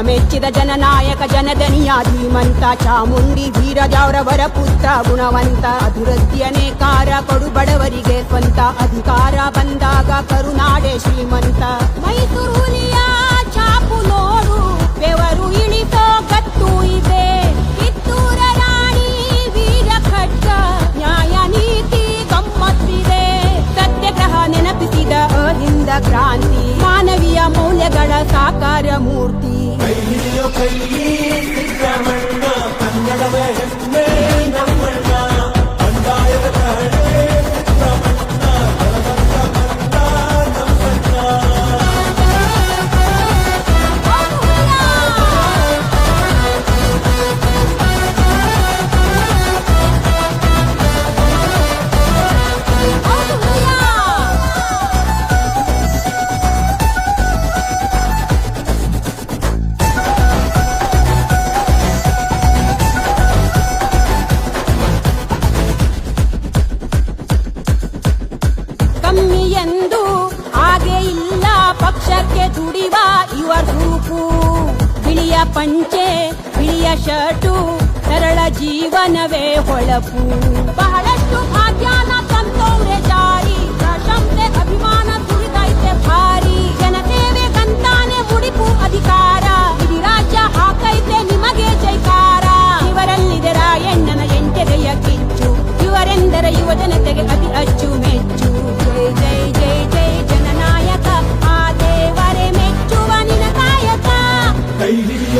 ಜನಮೆಚ್ಚಿದ ಜನನಾಯಕ ಜನದನಿಯ ಧೀಮಂತ ಚಾಮುಂಡಿ ವೀರಜಾವ್ರವರ ಪುತ್ರ ಗುಣವಂತ ಅಭಿವೃದ್ಧಿಯನೇ ಕಾರ ಕೊಡು ಬಡವರಿಗೆ ಸ್ವಂತ ಅಧಿಕಾರ ಬಂದಾಗ ಕರುನಾಡೆ ಶ್ರೀಮಂತ. ಮೈಸೂರು ಮೂರ್ತಿ ಪಕ್ಷಕ್ಕೆ ದುಡಿವ ಇವ ರೂಪು ಬಿಳಿಯ ಪಂಚೆ ಬಿಳಿಯ ಶರ್ಟು ಸರಳ ಜೀವನವೇ ಹೊಳಪು. ಬಹಳಷ್ಟು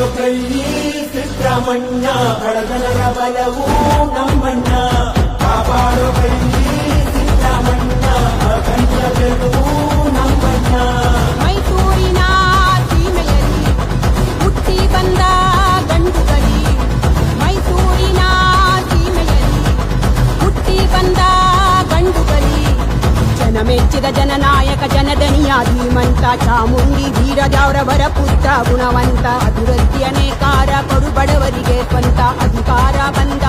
ಕೈ ಹಿಡಿಯೋ ಕೈ ಸಿದ್ದರಾಮಣ್ಣ ಬಡಜನರ ಬಲವು ನಮ್ಮಣ್ಣ ಕಾಪಾಡೋ ಕೈ ಸಿದ್ದರಾಮಣ್ಣ ಅಖಂಡ ಗೆಲುವು ನಮ್ಮಣ್ಣ ಮೈಸೂರಿನ ಸೀಮೆಯಲ್ಲಿ ಹುಟ್ಟಿ ಬಂದ ಗಂಡುಗಲಿ ಮೈಸೂರಿನ ಸೀಮೆಯಲ್ಲಿ ಹುಟ್ಟಿ ಬಂದ ಗಂಡುಗಲಿ ಜನಮೆಚ್ಚಿದ ಜನನಾಯಕ ಜನದನಿಯ ಧೀಮಂತ ಚಾಮುಂಡಿ ವೀರಜಾವ್ರವರ ಪುತ್ರ ಗುಣವಂತ ಅಭಿವೃದ್ಧಿಯನೇ ಕಾರ ಕೊಡು ಬಡವರಿಗೆ ಸ್ವಂತ ಅಧಿಕಾರ ಬಂದಾಗ